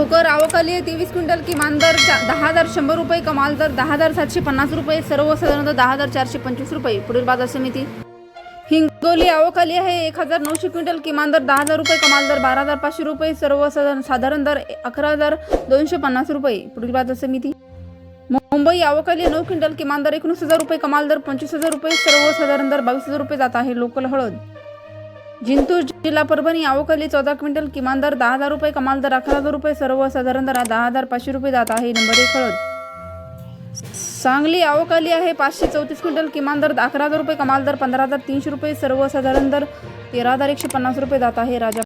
भोकर आवकाली तेवीस क्विंटल किमान दर दहा हजार शंभर रुपये कमाल दर दहा हजार सातशे पन्नास रुपये सर्वसाधारण दर दहा हजार चारशे पंचवीस रुपये. पुढील बाजार समिती. हिंगोली आवकाली आहे. एक हजार नऊशे क्विंटल किमान दर दहा हजार रुपये कमाल दर बारा हजार पाचशे रुपये सर्वसाधारण साधारण दर अकरा हजार दोनशे पन्नास रुपये. पुढील बाजार समिती. मुंबई आवकाली नऊ क्विंटल किमान दर एकोणीस हजार रुपये कमाल दर पंचवीस हजार रुपये सर्वसाधारण दर बावीस हजार रुपये जात आहे. लोकल हळद. जिंतूर जिल्हा परभणी आवकाली चौदा क्विंटल किमान दर दहा हजार रुपये कमाल दर अकरा हजार रुपये सर्वसाधारण दर दहा हजार पाचशे रुपये जात आहे. नंबर एक हळद. सांगली आवकाली आहे पाचशे चौतीस क्विंटल किमान दर अकरा हजार रुपये कमाल दर पंधरा हजार तीनशे रुपये सर्वसाधारण दर तेरा हजार एकशे पन्नास रुपये जात आहे. राजा